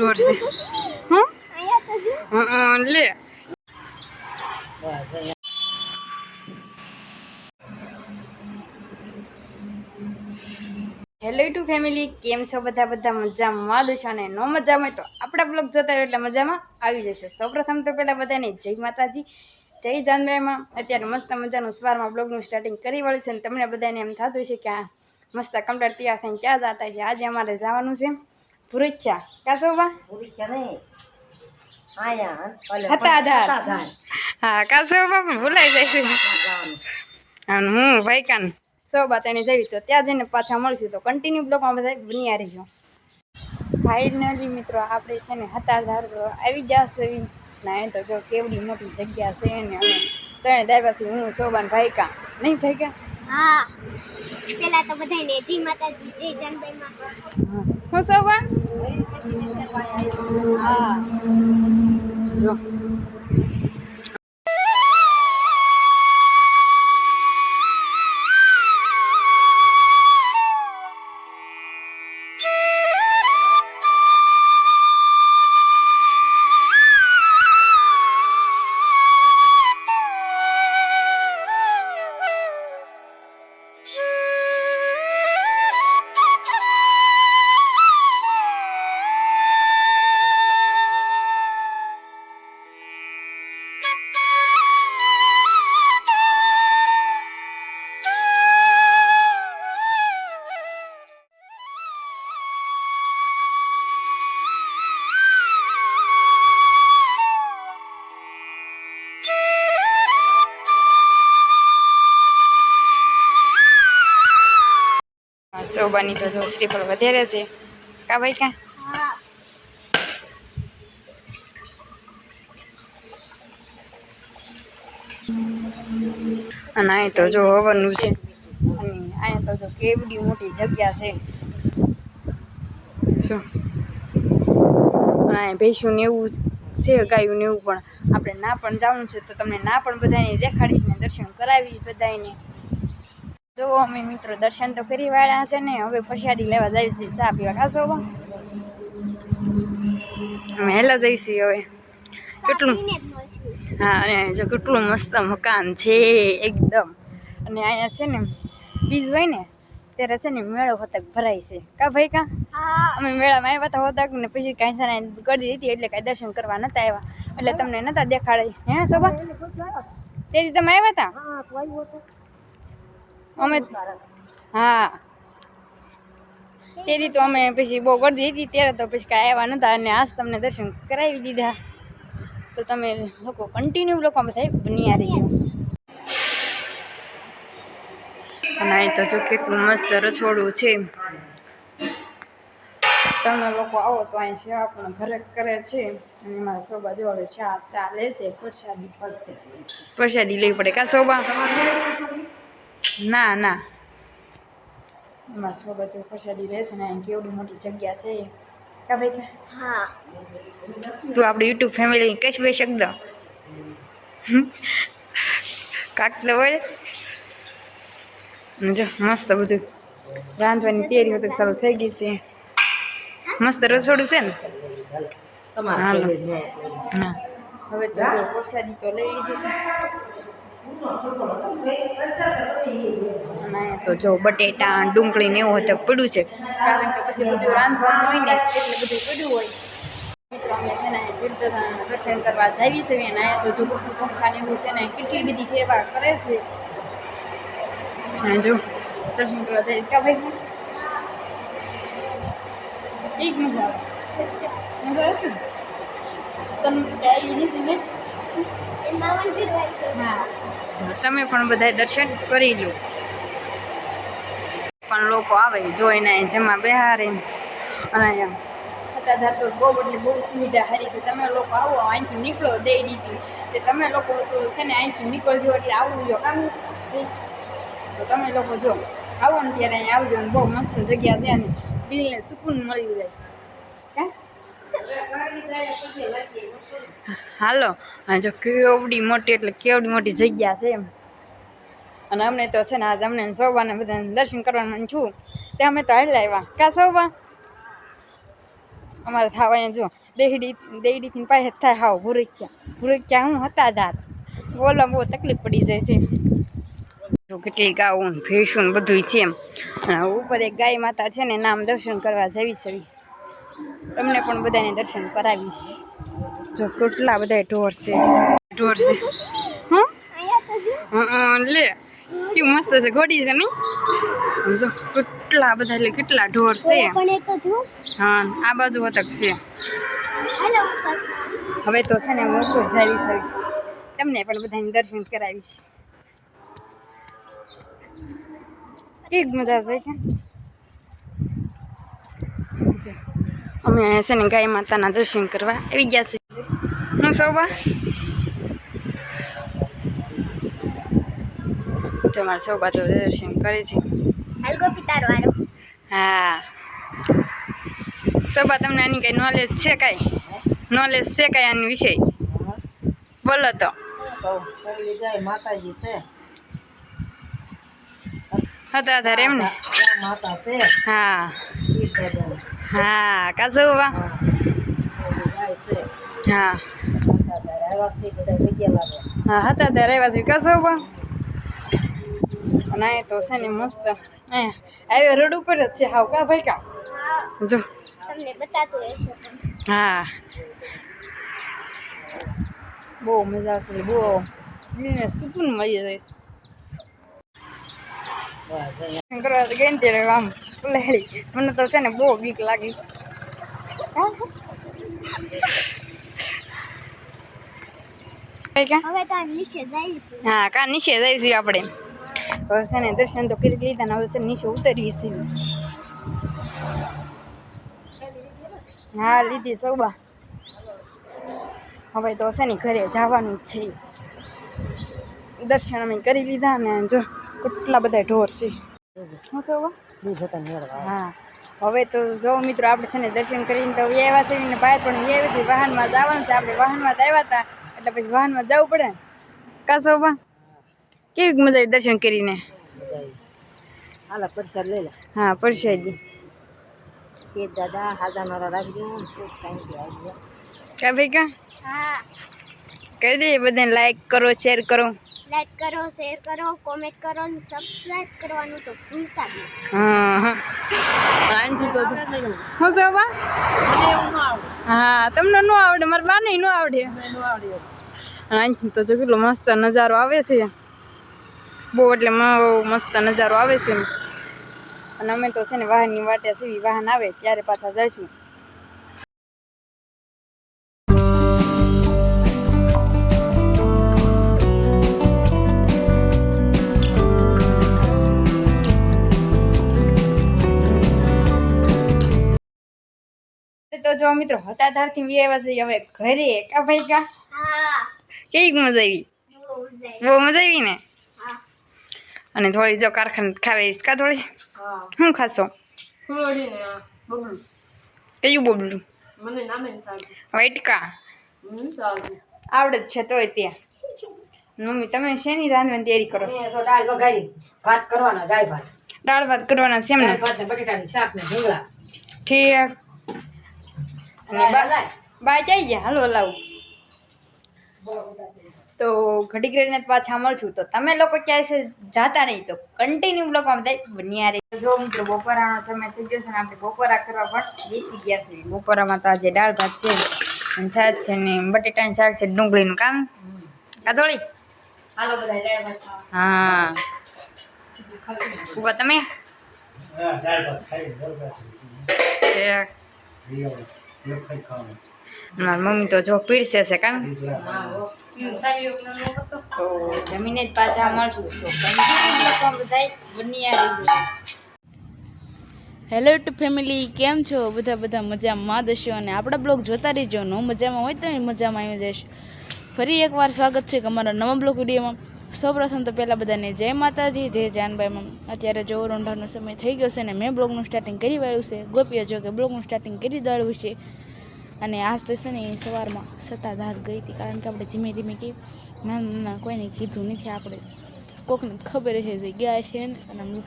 ઢોર છે હું લે. હેલો ટુ ફેમિલી કેમ છો બધા? બધા મજામાં? દેશો અને નો મજામાં હોય તો આપણા બ્લોગ જોતા હોય એટલે મજામાં આવી જશે. સૌપ્રથમ તો પહેલાં બધાને જય માતાજી, જય જાનભાઈમાં અત્યારે મસ્ત મજાનું સવારમાં બ્લોગનું સ્ટાર્ટિંગ કરી વળ્યું છે અને તમને બધાને એમ થતું છે કે આ મસ્ત કમ્પ્લેટ તૈયાર થઈને ક્યાં જતા છે? આજે અમારે જવાનું છે. ભુરચ્યા કાસોબા હતાધાર. હા કાસોબા પણ ભૂલાઈ જાય છે. અને હું ભાઈકાન. સોબા તેને જઈ તો ત્યાં જઈને પાછા મળશું તો કન્ટિન્યુ બ્લોગમાં બધા બની રહીશું નજી મિત્રો આપણે છે ને હતાધાર આવી જશે. ના એ તો જો કેવડી મોટી જગ્યા છે ને અમે ત્રણે દાયબાથી હું સોબાન ભાઈકા નહીં ભાઈકા હા. પેલા તો બધાને જી માતાજી જય જાનભાઈમાં હું સોબાન હા. જો. સોબાની તો જો સ્ટીફલ વધારે છે. કા ભાઈ કા અને અહીં તો જો હવનનું છે. અને અહીંયા તો જો કેવડી મોટી જગ્યા છે. જો. અને ભેંસું ને એવું છે ગાયું ને એવું પણ. આપણે ના પણ જવાનું છે, તો તમને ના પણ બધાને દેખાડીશ ને દર્શન કરાવી બધાને જો અમે મિત્રો દર્શન તો કરી વાળા છે ને હવે પ્રસાદી લેવા જઈએ છીએ ચા પીવા. ખાશો અમે હેલા જઈશી હવે. કેટલું? હા અને જો કેટલું મસ્ત મકાન છે એકદમ. અને અહીંયા છે ને બીજ હોય ને ત્યારે છે ને મેળો હોતક ભરાય છે. કા ભાઈ કા? અમે મેળામાં આવ્યા હતા હોતક ને પછી કાંઈ સારા કરી દીધી એટલે કાંઈ દર્શન કરવા નતા આવ્યા. એટલે તમને નતા દેખાડે હે શોભા? તેથી તમે આવ્યા હતા અમે હા. તેથી તો અમે પછી બહુ ગરદી હતી ત્યારે તો પછી કાંઈ આવ્યા નતા અને આજ તમને દર્શન કરાવી દીધા. તો તમે લોકો કન્ટિન્યુ લોકો બધા બની રહીજો. અને અહીં તો જો કેટલું મસ્ત રસોડું છે. તમે લોકો આવો તો અહીં સેવા પણ ઘરે કરે છે. અને મારા શોભા જો હવે ચા ચા લેશે પ્રસાદી પડશે પ્રસાદી લેવી પડે કા સોબા ના ના. મારા સોબા જો પ્રસાદી રહેશે ને અહીં કેવડી મોટી જગ્યા છે કા ભાઈ હા. તું આપણી યુટ્યુબ ફેમિલી કશ બે શબ્દ. કાટલો હોય. જો મસ્ત બધું રાંધવાની તૈયારી તો ચાલુ થઈ ગઈ છે. મસ્ત રસોડું છે ને? હા. હવે તો જો પ્રસાદી તો લઈ લીધી છે. તો જો બટેટા ડુંગળી ને એવું હોય તો પડ્યું છે. કારણ કે પછી બધું રાંધવાનું હોય ને, એટલે બધું પડ્યું હોય. મિત્રો, અમે છે ને તીર્થધામ દર્શન કરવા જાવી છે, અને અહીંયા તો જો પંખા ને એવું છે ને, કેટલી બધી સેવા કરે છે. હા, જો, દર્શન કરવા જઈશ કા ભાઈ? એક મજા આવે મજા આવે તમે હા. તમે પણ બધાય દર્શન કરી લો પણ લોકો આવે જોઈને જમા બેહારે અને સત્તાધાર તો બહુ એટલે બહુ સુવિધા સારી છે. તમે લોકો આવો, અહીંથી નીકળો દઈ દીધી તે તમે લોકો તો છે ને અહીંથી નીકળજો એટલે આવું જો કામ. તો તમે લોકો જો, આવો ને ત્યારે અહીં આવજો ને બહુ મસ્ત જગ્યા છે અને દિલને સુકૂન મળી જાય. કાં? હાલો જો કેવડી મોટી એટલે કેવડી મોટી જગ્યા છે એમ. અને અમને તો છે ને આજ અમને સૌબાને બધાને દર્શન કરવાનું છું. તે અમે તો હાલ આવ્યા ક્યાં સૌબા અમારે થાવ અહીંયા જો, દેહડી દેહડીથી પાસે થાય હાવ ભૂરખ્યા ભૂરખ્યા હું હતા દાંત. બોલો બહુ તકલીફ પડી જાય છે. જો કેટલી ગાઉન, ભેંસું બધું છે એમ. ઉપર એક ગાય માતા છે ને નામ દર્શન કરવા જવી છે. તમને પણ બધાને દર્શન કરાવીશ. જો કેટલા બધા ઢોર છે. ઢોર છે. હં? લે. કેવું મસ્ત છે ઘોડી છે નહીં જો કેટલા બધા એટલે કેટલા ઢોર છે. હા આ બાજુ વતક છે. હવે તો છે ને હું ઉપર જાવીશ હવે. તમને પણ બધાને દર્શન કરાવીશ. એક મજા થાય છે. જો, અમે અહીંયા છે ને ગાય માતાના દર્શન કરવા આવી ગયા છે હું સૌવા જો મારા શોભા તો દર્શન કરે છે. હા. શોભા તમને આની કઈ નોલેજ છે કાંઈ? નોલેજ છે કાંઈ આની વિશે? બોલો તો. માતાજી છે. હતા ત્યારે એમ ને? હા. હા કાજુ ઓલી હા. હા, હતા ત્યારે આવ્યા છે કાજુ વા અને તો છે ને મસ્ત. આવ્યો રોડ ઉપર જ છે હાવ. કા ભાઈ કા? જો. હા. બહુ મજા આવશે. બહુ. સુકૂન મળી જાય ગઈ ને આમ મને તો છે ને બહુ બીક લાગી. હા? કા નીચે જઈશું આપણે. હવે છે ને દર્શન તો કરી લીધા ને હવે છે નીચે ઉતરીએ છીએ. હા લીધી સૌબા હવે તો છે ને ઘરે જવાનું જ છે. દર્શન અમે કરી લીધા ને જો. કેટલા બધા ઢોર છે? શું દૂધ હા. હવે તો જો મિત્રો આપણે છે ને દર્શન કરીને તો આવ્યા છે ને બહાર પણ આવ્યા છે વાહનમાં જવાનું છે. આપણે વાહનમાં જ આવ્યા હતા એટલે પછી વાહનમાં જવું પડે. ને કા શોભા કેવી મજા આવી દર્શન કરીને? હાલા પરસાદ લઈ લે. હા પરસાદ. કે દાદા હાજા મારા રાખજો સુખ શાંતિ આવજો કા ભાઈ કા? હા. કહી દે બધાને લાઈક કરો શેર કરો. લાઈક કરો શેર કરો કોમેન્ટ કરો અને સબસ્ક્રાઇબ કરવાનું તો ભૂલતા નહીં. હા આનથી તો હું શોભા હા, તમને ન આવડે, મારા બાને ન આવડે. અહીંથી તો જો કેટલો મસ્ત નજારો આવે છે. બહુ એટલે મસ્ત નજારો આવે છે. અને અમે તો છે ને વાહનની વાટે સીવી વાહન આવે, ત્યારે પાછા જઈશું. તો જો મિત્રો હતા ત્યારથી વી આવ્યા છે હવે ઘરે કા ભાઈ કા હા. કેવી મજા આવી? બહુ મજા આવી. ને? અને થોડી જો કારખાને ખાવીશ કા થોડી શું ખાશો? કયું બોબલું? મને નામે વાઇટકા. આવડે જ છે તોય ત્યાં. મમ્મી તમે શેની રાંધવાની તૈયારી કરો છો? દાળ વઘારી ભાત કરવાના ભાત. દાળ ભાત કરવાના છે એમને દાળ ભાત ને બટેટાની શાક ને ઢીંગલા ઠીક. અને બાય જાય જઈ ગયા હાલો લાવું. તો ઘડીક રહીને પાછા મળશું. તો તમે લોકો ક્યાંય છે જાતા નહીં. તો કન્ટિન્યુ બ્લોગમાં બધા બન્યા રહી. જો મિત્રો બપોરાનો સમય થઈ ગયો છે ને આપણે બપોરા કરવા પણ બેસી ગયા છે બપોરામાં તો આજે દાળ ભાત છે અને છાશ છે ને બટેટાનું શાક છે ડુંગળીનું કામ. કાધોળી હાલો બધા દાળ ભાત હા. ઊભા તમે. છે. મારી મમ્મી તો જો પીરસે છે કામ. તો જમીને જ પાછા મળશું. હેલો ટુ ફેમિલી કેમ છો? બધા બધા મજામાં. દશો અને આપણા બ્લોગ જોતા રહેજો. નો મજામાં હોય તો મજામાં આવી જઈશ. ફરી એકવાર સ્વાગત છે અમારા નવા બ્લોગ વિડીયોમાં. સૌપ્રથમ તો પહેલાં બધાને જય માતાજી, જય જાનબાઈમાં અત્યારે જો રોંઢાનો સમય થઈ ગયો છે ને મેં બ્લોગનું સ્ટાર્ટિંગ કરી વાળ્યું છે. ગોપીએ જો કે બ્લોગનું સ્ટાર્ટિંગ કરી દાળ્યું છે. અને આજ તો છે ને એ સવારમાં સત્તાધાર ગઈ હતી, કારણ કે આપણે ધીમે ધીમે કે ના ના કોઈને કીધું નથી. આપણે કોકને ખબર છે જે ગયા છે ને. અને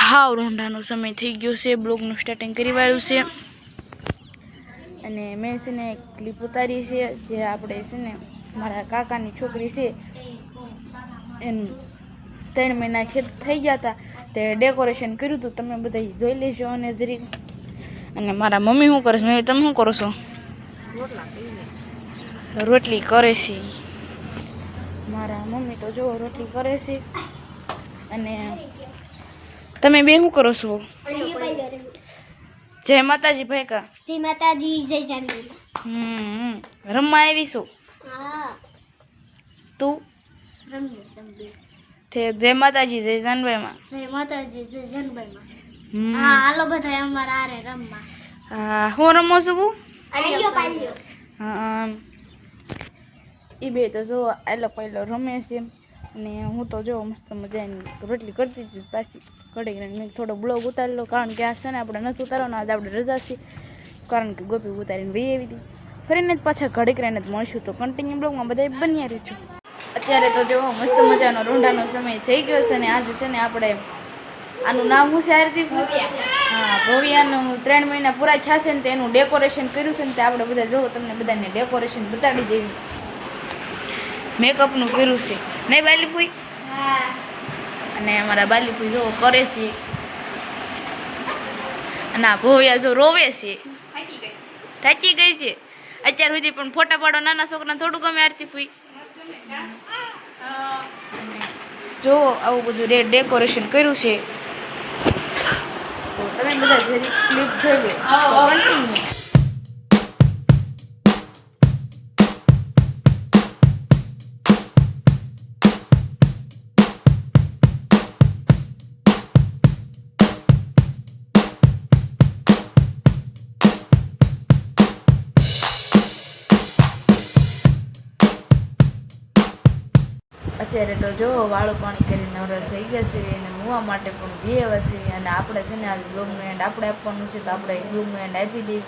હાવ રોંઢાનો સમય થઈ ગયો છે. બ્લોગનું સ્ટાર્ટિંગ કરી વાળ્યું છે. અને મેં છે ને ક્લિપ ઉતારી છે, જે આપણે છે ને મારા કાકાની છોકરી છે એનું ત્રણ મહિના ખેત થઈ ગયા હતા તે ડેકોરેશન કર્યું હતું તમે બધા જોઈ લેજો અને જરી અને મારા મમ્મી શું કરે છે? તમે શું કરો છો? રોટલી કરે છે. મારા મમ્મી તો જો રોટલી કરે છે. અને તમે બે શું કરો છો? જય માતાજી ભાઈ કા જય માતાજી જય જાનવી હમ રમવા આવી છું? હા. તું? ઠીક જય માતાજી જય જાનભાઈમાં જય માતાજી જય હમ. હા હાલો બધા અમારા આરે રમવા. હા હું રમો છું બહુ પાલ્યો પાલ્યો. હા એ બે તો જો આલો પહેલો રમે છે. અને હું તો જો મસ્ત મજાની રોટલી કરતી હતી પાછી કઢી મેં થોડો બ્લોગ ઉતારેલો કારણ કે આ છે ને આપણે નથી ઉતારવાનો આજે આપણે રજા છે. કારણ કે ગોપી ઉતારીને વહી આવી હતી. ફરીને જ પાછા ઘડીક રહીને જ મળશું તો કન્ટિન્યુ બ્લોગમાં બધા બન્યા રહીશું અત્યારે તો જો મસ્ત મજાનો રૂંઢાનો સમય થઈ ગયો છે ને આજે છે ને આપણે આનું નામ હું શારથી હા ભવ્યાનું ત્રણ મહિના પૂરા થશે ને તો એનું ડેકોરેશન કર્યું છે ને તે આપણે બધા જોવો તમને બધાને ડેકોરેશન બતાડી દેવી. મેકઅપનું કર્યું છે. નહીં બાલીપુઈ? અને અમારા બાલીપુઈ જોવો કરે છે. અને આ ભવ્યા જો રોવે છે. થાચી ગઈ. છે. અત્યાર સુધી પણ ફોટા પાડો નાના છોકરા થોડું ગમે આરતી ફૂઈ જો આવું બધું રેડ ડેકોરેશન કર્યું છે તો તમે બધા જરી ક્લિપ જોઈ લો. અત્યારે તો જો વાળું પાણી કરીને નવરા થઈ ગયા છે અને મૂવા માટે પણ બી એવા છે અને આપણે છે ને આજ બ્લોગનું એન્ડ આપણે આપવાનું છે તો આપણે બ્લોગનું એન્ડ આપી દઈએ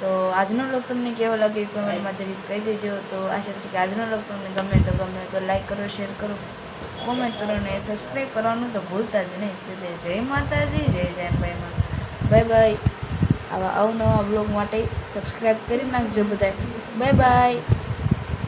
તો આજનો લોક તમને કેવો લાગ્યો કોમેન્ટમાં જરી કહી દેજો. તો આશા છે કે આજનો લોક તમને ગમે તો ગમે તો લાઈક કરો શેર કરો કોમેન્ટ કરો ને સબસ્ક્રાઈબ કરવાનું તો ભૂલતા જ નહીં. જય માતાજી, જય જયભાઈમાં બાય બાય આવા અવનવા બ્લોગ માટે સબસ્ક્રાઈબ કરી નાખજો બધાય. Bye bye